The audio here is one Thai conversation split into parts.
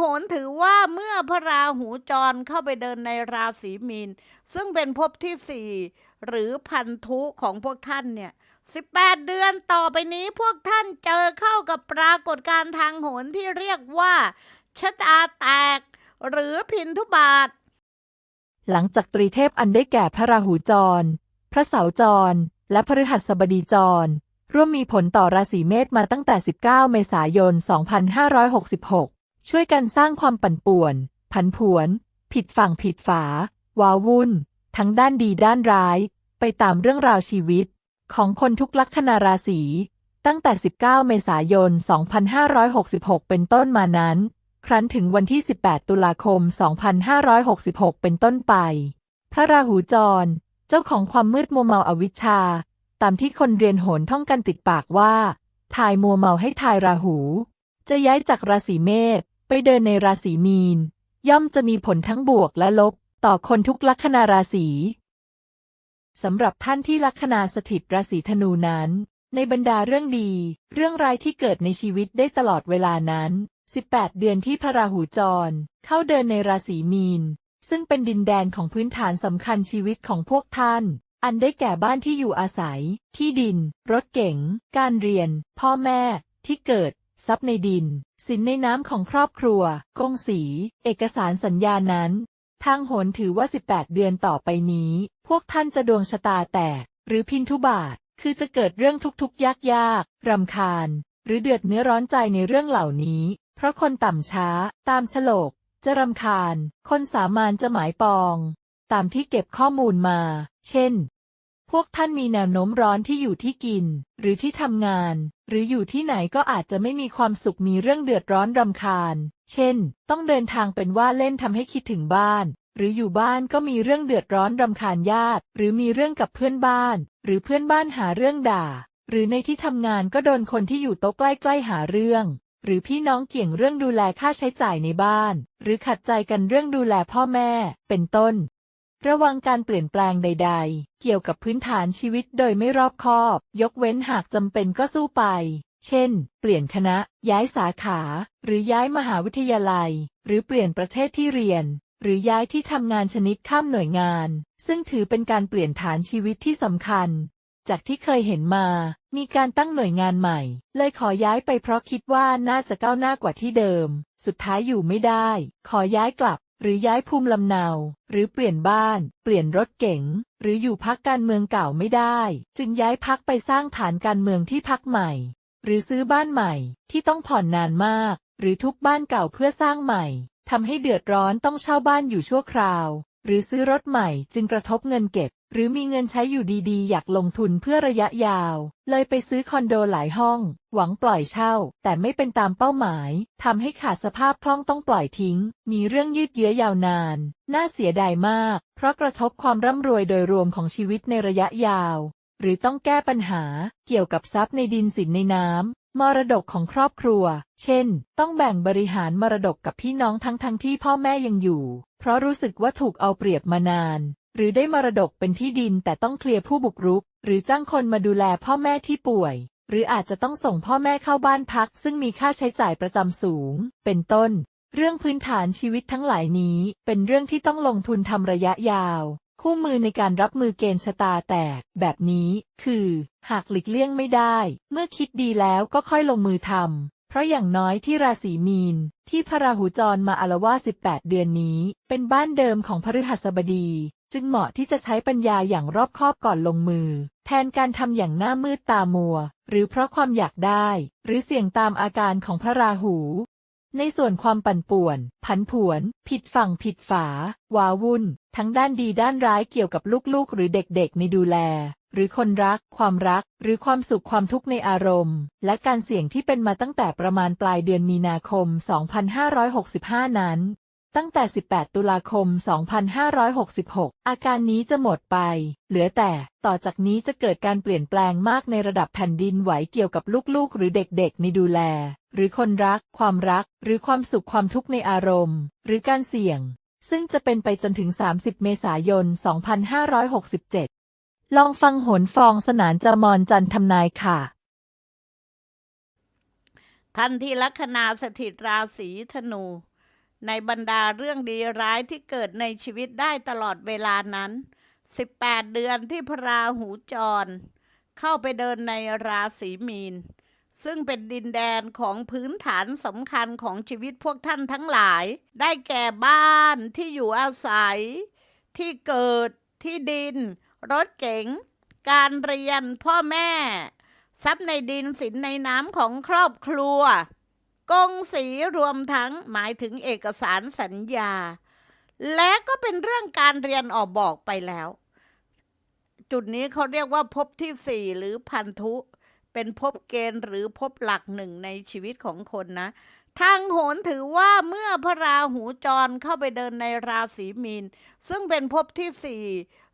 โหรถือว่าเมื่อพระราหูจรเข้าไปเดินในราศีมีน ซึ่งเป็นภพที่สี่หรือพันธุของพวกท่านเนี่ย18 เดือนต่อไปนี้พวกท่านเจอเข้ากับปรากฏการทางโหรที่เรียกว่าชะตาแตก หรือพินทุบาท หลังจากตรีเทพอันได้แก่พระราหูจร พระเสาร์จร และพฤหัสบดีจร ร่วมมีผลต่อราศีเมษมาตั้งแต่ 19 เมษายน 2566 ช่วยกันสร้างความปั่นป่วน ผันผวน ผิดฝั่งผิดฝา ว้าวุ่น ทั้งด้านดีด้านร้าย ไปตามเรื่องราวชีวิต ของคนทุกลัคนาราศีตั้งแต่ 19 เมษายน 2566 เป็นต้นมานั้น ครั้นถึงวันที่ 18 ตุลาคม 2566 เป็นต้นไป พระราหูจร เจ้าของความมืดมัวเมาอวิชชา ตามที่คนเรียนโหรท่องกันติดปากว่า ทายมัวเมาให้ทายราหู จะย้ายจากราศีเมษ ไปเดินในราศีมีน ย่อมจะมีผลทั้งบวกและลบ ต่อคนทุกลัคนาราศีสำหรับท่านที่ลัคนาสถิตราศีธนูนั้น ในบรรดาเรื่องดี เรื่องร้ายที่เกิดในชีวิตได้ตลอดเวลานั้น 18 เดือนที่พระราหูจร เข้าเดินในราศีมีน ซึ่งเป็นดินแดนของพื้นฐานสำคัญชีวิตของพวกท่าน อันได้แก่บ้านที่อยู่อาศัย ที่ดิน รถเก๋ง การเรียน พ่อแม่ ที่เกิด ทรัพย์ในดิน สินในน้ำของครอบครัว กงสี เอกสารสัญญานั้น ทางโหนถือว่า 18 เดือนต่อไปนี้ พวกท่านจะดวงชะตาแตก หรือพินทุบาท คือจะเกิดเรื่องทุกๆ ยากๆรำคาญ หรือเดือดเนื้อร้อนใจในเรื่องเหล่านี้ เพราะคนต่ำช้า ตามฉลก จะรำคาญ คนสามานจะหมายปอง ตามที่เก็บข้อมูลมา เช่น พวกท่านมีแนวโน้มร้อนที่อยู่ที่กิน หรือที่ทำงาน หรืออยู่ที่ไหนก็อาจจะไม่มีความสุขมีเรื่องเดือดร้อนรำคาญ เช่น ต้องเดินทางเป็นว่าเล่นทำให้คิดถึงบ้าน หรืออยู่บ้านก็มีเรื่องเดือดร้อนรำคาญญาติ หรือมีเรื่องกับเพื่อนบ้าน หรือเพื่อนบ้านหาเรื่องด่า หรือในที่ทำงานก็โดนคนที่อยู่โต๊ะใกล้ๆหาเรื่องหรือพี่น้องเกี่ยงเรื่องดูแลค่าใช้จ่ายในบ้าน หรือขัดใจกันเรื่องดูแลพ่อแม่ เป็นต้น ระวังการเปลี่ยนแปลงใด ๆ เกี่ยวกับพื้นฐานชีวิตโดยไม่รอบคอบ ยกเว้นหากจำเป็นก็สู้ไป เช่น เปลี่ยนคณะ ย้ายสาขา หรือย้ายมหาวิทยาลัย หรือเปลี่ยนประเทศที่เรียน หรือย้ายที่ทำงานชนิดข้ามหน่วยงาน ซึ่งถือเป็นการเปลี่ยนฐานชีวิตที่สำคัญ จากที่เคยเห็นมา มีการตั้งหน่วยงานใหม่ เลยขอย้ายไปเพราะคิดว่าน่าจะก้าวหน้ากว่าที่เดิม สุดท้ายอยู่ไม่ได้ ขอย้ายกลับ หรือย้ายภูมิลำเนา หรือเปลี่ยนบ้าน เปลี่ยนรถเก๋ง หรืออยู่พักการเมืองเก่าไม่ได้ จึงย้ายพักไปสร้างฐานการเมืองที่พักใหม่ หรือซื้อบ้านใหม่ที่ต้องผ่อนนานมาก หรือทุบบ้านเก่าเพื่อสร้างใหม่ทำให้เดือดร้อนต้องเช่าบ้านอยู่ชั่วคราว หรือซื้อรถใหม่จึงกระทบเงินเก็บ หรือมีเงินใช้อยู่ดีๆ อยากลงทุนเพื่อระยะยาว เลยไปซื้อคอนโดหลายห้อง หวังปล่อยเช่า แต่ไม่เป็นตามเป้าหมายทำให้ขาดสภาพคล่องต้องปล่อยทิ้ง มีเรื่องยืดเยื้อยาวนาน น่าเสียดายมาก เพราะกระทบความร่ำรวยโดยรวมของชีวิตในระยะยาว หรือต้องแก้ปัญหาเกี่ยวกับทรัพย์ในดินสินในน้ำ มรดกของครอบครัว เช่น ต้องแบ่งบริหารมรดกกับพี่น้องทั้งทั้งที่พ่อแม่ยังอยู่ เพราะรู้สึกว่าถูกเอาเปรียบมานาน หรือได้มรดกเป็นที่ดินแต่ต้องเคลียร์ผู้บุกรุก หรือจ้างคนมาดูแลพ่อแม่ที่ป่วย หรืออาจจะต้องส่งพ่อแม่เข้าบ้านพัก ซึ่งมีค่าใช้จ่ายประจำสูง เป็นต้น เรื่องพื้นฐานชีวิตทั้งหลายนี้ เป็นเรื่องที่ต้องลงทุนทำระยะยาว คู่มือในการรับมือเกณฑ์ชะตาแตก แบบนี้ คือ หากหลีกเลี่ยงไม่ได้ เมื่อคิดดีแล้วก็ค่อยลงมือทำเพราะอย่างน้อยที่ราศีมีน ที่พระราหูจรมาอารวาส18เดือนนี้ เป็นบ้านเดิมของพฤหัสบดี จึงเหมาะที่จะใช้ปัญญาอย่างรอบคอบก่อนลงมือ แทนการทำอย่างหน้ามืดตามัว หรือเพราะความอยากได้ หรือเสี่ยงตามอาการของพระราหู ในส่วนความปั่นป่วน ผันผวน ผิดฝั่งผิดฝา วาวุ่น ทั้งด้านดีด้านร้ายเกี่ยวกับลูกๆ หรือเด็กๆ ในดูแล หรือคนรัก ความรัก หรือความสุขความทุกข์ในอารมณ์ และการเสี่ยงที่เป็นมาตั้งแต่ประมาณปลายเดือนมีนาคม 2565 นั้น ตั้งแต่ 18 ตุลาคม 2566 อาการนี้จะหมดไป เหลือแต่ ต่อจากนี้จะเกิดการเปลี่ยนแปลงมากในระดับแผ่นดินไหวเกี่ยวกับลูกๆ หรือเด็กๆ ในดูแล หรือคนรัก ความรัก หรือความสุขความทุกข์ในอารมณ์ หรือการเสี่ยง ซึ่งจะเป็นไปจนถึง 30 เมษายน 2567 ลองฟังโหนฟองสนานจามอนจันทำนายค่ะ ท่านที่ลัคนาสถิตราศีธนู ในบรรดาเรื่องดีร้ายที่เกิดในชีวิตได้ตลอดเวลานั้น 18 เดือนที่พระราหูจร เข้าไปเดินในราศีมีน ซึ่งเป็นดินแดนของพื้นฐานสำคัญของชีวิตพวกท่านทั้งหลาย ได้แก่บ้านที่อยู่อาศัย ที่เกิดที่ดิน รถเก๋ง การเรียนพ่อแม่ ทรัพย์ในดินสินในน้ำของครอบครัว กงสีรวมทั้งหมายถึงเอกสารสัญญา และก็เป็นเรื่องการเรียนออกบอกไปแล้ว จุดนี้เขาเรียกว่าภพที่สี่หรือพันธุ เป็นภพเกณฑ์หรือภพหลักหนึ่งในชีวิตของคนนะ ทางโหรถือว่าเมื่อพระราหูจรเข้าไปเดินในราศีมีน ซึ่งเป็นภพที่สี่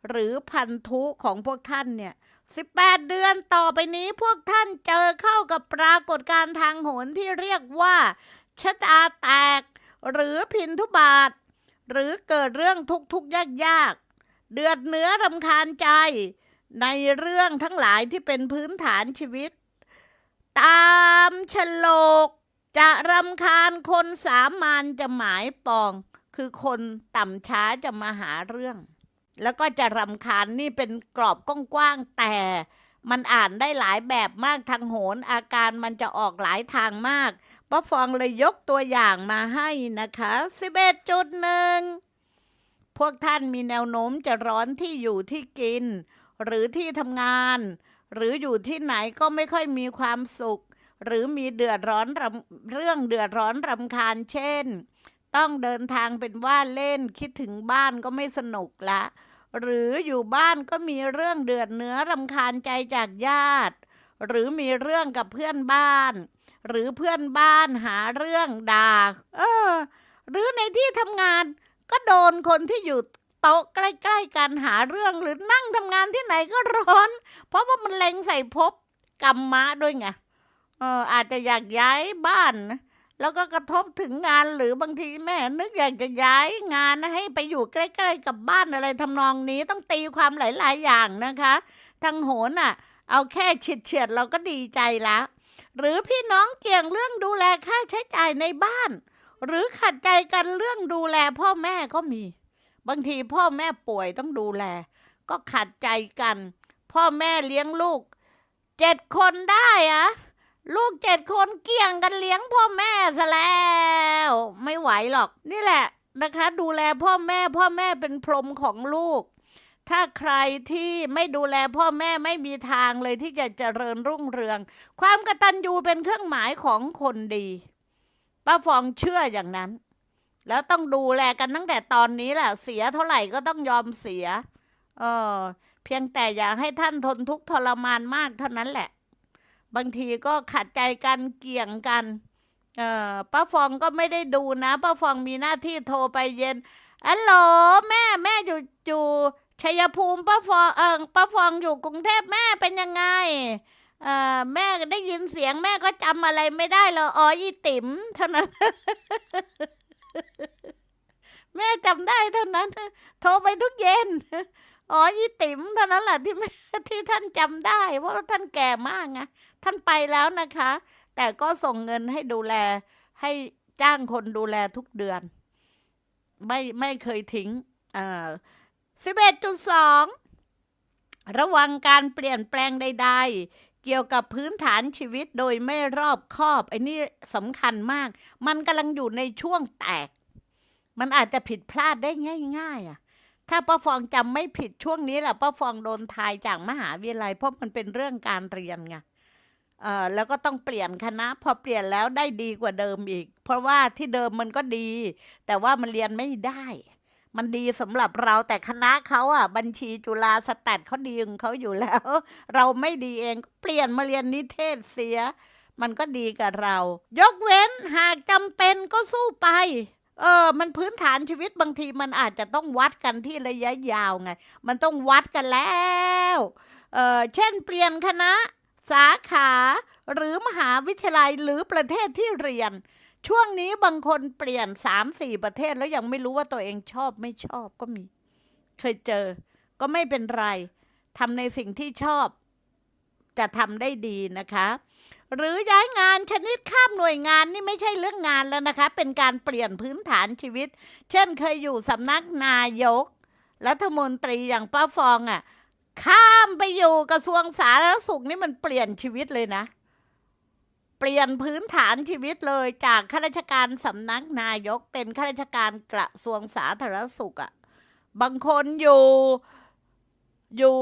หรือพันธุของพวกท่านเนี่ย18 เดือนต่อไปนี้พวกท่านเจอเข้ากับปรากฏการทางโหรที่เรียกว่าชะตาแตก หรือพินทุบาท หรือเกิดเรื่องทุกทุกยากยากๆเดือดเนื้อรำคาญใจ ในเรื่องทั้งหลายที่เป็นพื้นฐานชีวิต ตามฉลกจะรำคาญคนสามานจะหมายปอง คือคนต่ำช้าจะมาหาเรื่อง แล้วก็จะรำคาญนี่เป็นกรอบกว้างๆแต่มันอ่านได้หลายแบบมากทางโหนอาการมันจะออกหลายทางมากป้าฟองเลยยกตัวอย่างมาให้นะคะ11จุดหนึ่งพวกท่านมีแนวโน้มจะร้อนที่อยู่ที่กิน หรือที่ทำงาน หรืออยู่ที่ไหนก็ไม่ค่อยมีความสุข หรือมีเดือดร้อนเรื่องเดือดร้อนรำคาญเช่น ต้องเดินทางเป็นว่าเล่นคิดถึงบ้านก็ไม่สนุกละ หรืออยู่บ้านก็มีเรื่องเดือดเนื้อรำคาญใจจากญาติ หรือมีเรื่องกับเพื่อนบ้าน หรือเพื่อนบ้านหาเรื่องด่าเออหรือในที่ทำงานก็โดนคนที่อยู่ โต๊ะใกล้ๆกันหาเรื่องหรือนั่งทำงานที่ไหนก็ร้อน เพราะว่ามันเล็งใส่ภพกรรมะด้วยไงเอออาจจะอยากย้ายบ้าน แล้วก็กระทบถึงงานหรือบางทีแม่นึกอยากจะย้ายงานให้ไปอยู่ใกล้ๆกับบ้านอะไรทำนองนี้ต้องตีความหลายๆอย่างนะคะทางโหนอะ เอาแค่เฉียดๆเราก็ดีใจแล้ว หรือพี่น้องเกี่ยงเรื่องดูแลค่าใช้จ่ายในบ้าน หรือขัดใจกันเรื่องดูแลพ่อแม่ก็มี บางทีพ่อแม่ป่วยต้องดูแล ก็ขัดใจกัน พ่อแม่เลี้ยงลูกเจ็ดคนได้อะลูกเจ็ดคนเกี่ยงกันเลี้ยงพ่อแม่ซะแล้ว ไม่ไหวหรอก นี่แหละนะคะ ดูแลพ่อแม่พ่อแม่เป็นพรหมของลูก ถ้าใครที่ไม่ดูแลพ่อแม่ไม่มีทางเลยที่จะเจริญรุ่งเรือง ความกตัญญูเป็นเครื่องหมายของคนดีป้าฟองเชื่ออย่างนั้น แล้วต้องดูแลกันตั้งแต่ตอนนี้แหละเสียเท่าไหร่ก็ต้องยอมเสีย เออ เพียงแต่อย่าให้ท่านทนทุกข์ทรมานมากเท่านั้นแหละ บางทีก็ขัดใจกันเกี่ยงกัน เออป้าฟองก็ไม่ได้ดูนะป้าฟองมีหน้าที่โทรไปเย็นอัลโหลแม่แม่อยู่อยู่ชัยภูมิป้าฟองเออป้าฟองอยู่กรุงเทพแม่เป็นยังไงเออแม่ได้ยินเสียงแม่ก็จำอะไรไม่ได้แล้วอ๋อยี่ติ๋มเท่านั้น แม่จำได้เท่านั้น โทรไปทุกเย็น อ๋อยี่ติ๋มเท่านั้นแหละที่แม่ที่ท่านจำได้ เพราะว่าท่านแก่มากไงท่านไปแล้วนะคะ แต่ก็ส่งเงินให้ดูแล ให้จ้างคนดูแลทุกเดือน ไม่ไม่เคยทิ้งอ่าสิบเอ็ดจุดสองระวังการเปลี่ยนแปลงใด ๆ เกี่ยวกับพื้นฐานชีวิตโดยไม่รอบคอบไอ้นี่สำคัญมาก มันกำลังอยู่ในช่วงแตก มันอาจจะผิดพลาดได้ง่าย ๆ อะ ถ้าป้าฟองจำไม่ผิดช่วงนี้แหละป้าฟองโดนทายจากมหาวิทยาลัยเพราะมันเป็นเรื่องการเรียนไงเอ่อแล้วก็ต้องเปลี่ยนคณะ พอเปลี่ยนแล้วได้ดีกว่าเดิมอีก เพราะว่าที่เดิมมันก็ดี แต่ว่ามันเรียนไม่ได้ มันดีสำหรับเราแต่คณะเขาอะ บัญชีจุฬาสแตทเขาดีของเขาอยู่แล้ว เราไม่ดีเองเปลี่ยนมาเรียนนิเทศเสีย มันก็ดีกับเรา ยกเว้นหากจำเป็นก็สู้ไปเออ มันพื้นฐานชีวิตบางทีมันอาจจะต้องวัดกันที่ระยะยาวไง มันต้องวัดกันแล้ว เออเช่นเปลี่ยนคณะ สาขา หรือมหาวิทยาลัยหรือประเทศที่เรียน ช่วงนี้บางคนเปลี่ยนสามสี่ประเทศแล้วยังไม่รู้ว่าตัวเองชอบไม่ชอบก็มี เคยเจอ ก็ไม่เป็นไรทำในสิ่งที่ชอบ จะทำได้ดีนะคะ หรือย้ายงานชนิดข้ามหน่วยงานนี่ไม่ใช่เรื่องงานแล้วนะคะ เป็นการเปลี่ยนพื้นฐานชีวิต เช่นเคยอยู่สำนักนายกรัฐมนตรีอย่างป้าฟองอะ่ะ ข้ามไปอยู่กระทรวงสาธารณสุขนี่มันเปลี่ยนชีวิตเลยนะ เปลี่ยนพื้นฐานชีวิตเลยจากข้าราชการสำนักนายกเป็นข้าราชการกระทรวงสาธารณสุขอะ่ะ บางคนอยู่ อยู่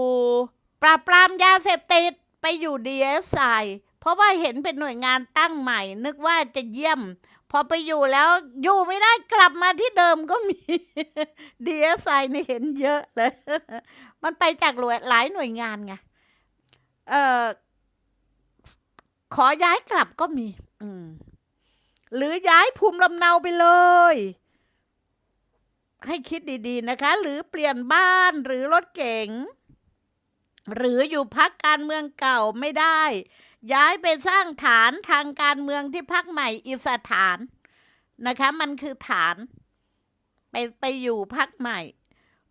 ปราบปรามยาเสพติดไปอยู่ดีเอสไอเพราะว่าเห็นเป็นหน่วยงานตั้งใหม่ นึกว่าจะเยี่ยม พอไปอยู่แล้วอยู่ไม่ได้กลับมาที่เดิมก็มีดีเอสไอนี่เห็นเยอะเลย มันไปจากหลายหลายหน่วยงานไงเอ่อ ขอย้ายกลับก็มี อืม หรือย้ายภูมิลำเนาไปเลย ให้คิดดีๆนะคะ หรือเปลี่ยนบ้านหรือรถเก๋งหรืออยู่พักการเมืองเก่าไม่ได้ ย้ายไปสร้างฐานทางการเมืองที่พักใหม่อิสถานนะคะ มันคือฐาน ไปไปอยู่พักใหม่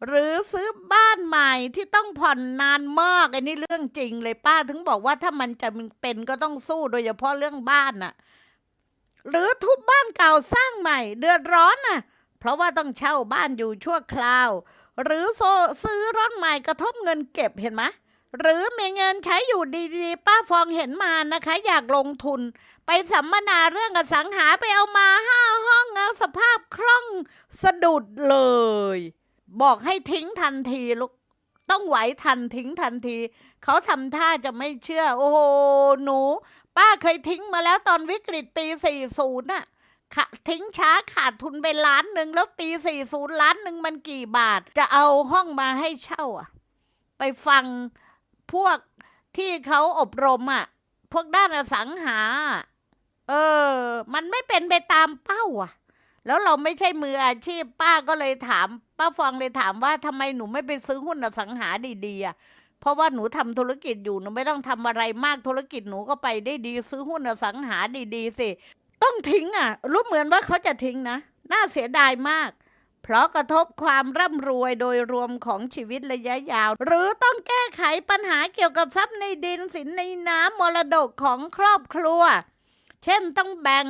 หรือซื้อบ้านใหม่ที่ต้องผ่อนนานมากอันนี้เรื่องจริงเลยป้าถึงบอกว่าถ้ามันจะเป็นก็ต้องสู้โดยเฉพาะเรื่องบ้านน่ะ หรือทุบบ้านเก่าสร้างใหม่ เดือดร้อนน่ะ เพราะว่าต้องเช่าบ้านอยู่ชั่วคราว หรือซซื้อรถใหม่กระทบเงินเก็บเห็นไหมหรือมีเงินใช้อยู่ดีๆ ป้าฟองเห็นมานะคะ อยากลงทุน ไปสัมมนาเรื่องอสังหาไปเอามาห้าห้องแล้วสภาพคล่องสะดุดเลย บอกให้ทิ้งทันทีลูกต้องไหวทันทิ้งทันที เขาทำท่าจะไม่เชื่อ โอ้โหหนู ป้าเคยทิ้งมาแล้วตอนวิกฤตปี 40น่ะทิ้งช้าขาดทุนไปล้านหนึ่งแล้วปี 40 ล้านหนึ่งมันกี่บาท จะเอาห้องมาให้เช่าอะ ไปฟังพวกที่เขาอบรมอะ พวกด้านอสังหา เออ มันไม่เป็นไปตามเป้าอะ แล้วเราไม่ใช่มืออาชีพ ป้าก็เลยถาม ป้าฟองเลยถามว่าทำไมหนูไม่ไปซื้อหุ้นอสังหาดีๆอะเพราะว่าหนูทำธุรกิจอยู่หนูไม่ต้องทำอะไรมากธุรกิจหนูก็ไปได้ดี ซื้อหุ้นอสังหาดีๆสิต้องทิ้งอะ รู้เหมือนว่าเขาจะทิ้งนะน่าเสียดายมากเพราะกระทบความร่ำรวยโดยรวมของชีวิตระยะยาว หรือต้องแก้ไขปัญหาเกี่ยวกับทรัพย์ในดินสินในน้ำมรดกของครอบครัว เช่นต้องแบ่ง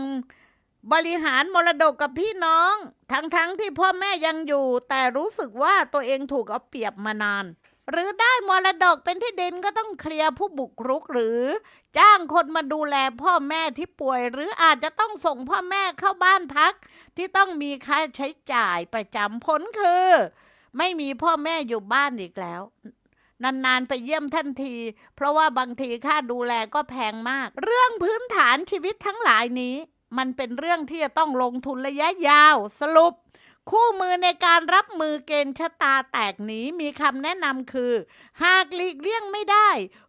บริหารมรดกกับพี่น้อง ทั้งๆทที่พ่อแม่ยังอยู่ แต่รู้สึกว่าตัวเองถูกเอาเปรียบมานาน หรือได้มรดกเป็นที่ดินก็ต้องเคลียร์ผู้บุกรุกหรือ จ้างคนมาดูแลพ่อแม่ที่ป่วย หรืออาจจะต้องส่งพ่อแม่เข้าบ้านพัก ที่ต้องมีค่าใช้จ่ายประจำผลคือ ไม่มีพ่อแม่อยู่บ้านอีกแล้วนาน ๆ ไปเยี่ยมท่านที เพราะว่าบางทีค่าดูแลก็แพงมาก เรื่องพื้นฐานชีวิตทั้งหลายนี้ มันเป็นเรื่องที่จะต้องลงทุนระยะยาว สรุป คู่มือในการรับมือเกณฑ์ชะตาแตกหนีมีคำแนะนำคือ หากหลีกเลี่ยงไม่ได้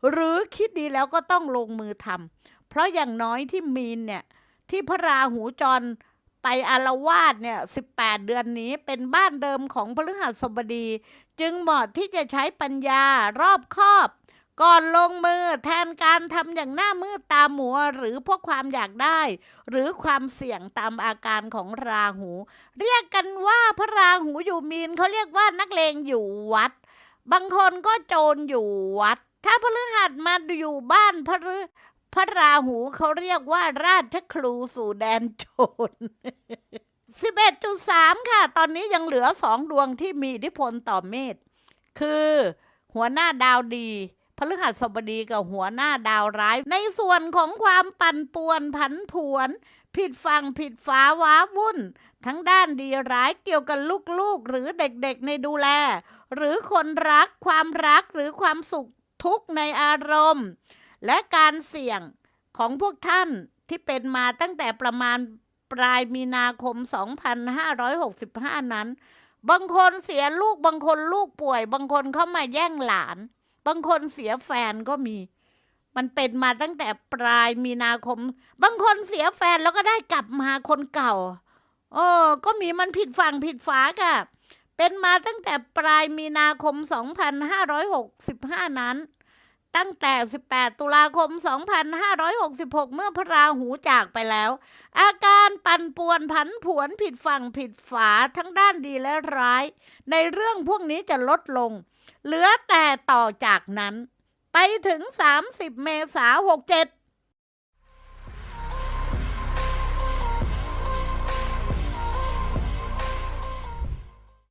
หรือคิดดีแล้วก็ต้องลงมือทำเพราะอย่างน้อยที่มีนเนี่ย ที่พระราหูจรไปอารวาสเนี่ย18 เดือนนี้เป็นบ้านเดิมของพฤหัสบดี จึงเหมาะที่จะใช้ปัญญารอบคอบ ก่อนลงมือแทนการทำอย่างหน้ามืดตาหมัว หรือเพราะความอยากได้ หรือความเสี่ยงตามอาการของราหู เรียกกันว่าพระราหูอยู่มีนเขาเรียกว่านักเลงอยู่วัด บางคนก็โจรอยู่วัด ถ้าพฤหัสมาอยู่บ้านพฤพระราหูเขาเรียกว่าราชครูสู่แดนโจร11.3 ค่ะ ตอนนี้ยังเหลือสองดวงที่มีอิทธิพลต่อเมษคือหัวหน้าดาวดี พฤหัสบดีกับหัวหน้าดาวร้าย ในส่วนของความปั่นป่วนผันผวน ผิดฟังผิดฝาว้าวุ่น ทั้งด้านดีร้ายเกี่ยวกับลูกๆ หรือเด็กๆในดูแล หรือคนรักความรักหรือความสุขทุกในอารมณ์ และการเสี่ยงของพวกท่านที่เป็นมาตั้งแต่ประมาณปลายมีนาคม 2565 นั้น บางคนเสียลูกบางคนลูกป่วย บางคนเข้ามาแย่งหลาน บางคนเสียแฟนก็มี มันเป็นมาตั้งแต่ปลายมีนาคม บางคนเสียแฟนแล้วก็ได้กลับมาคนเก่าโอ้ก็มีมันผิดฝั่งผิดฝาค่ะ เป็นมาตั้งแต่ปลายมีนาคม 2565 นั้น ตั้งแต่ 18 ตุลาคม 2566 เมื่อพระราหูจากไปแล้ว อาการปั่นป่วนผันผวนผิดฝั่งผิดฝาทั้งด้านดีและร้าย ในเรื่องพวกนี้จะลดลง เหลือแต่ต่อจากนั้น ไปถึง 30 เมษายน67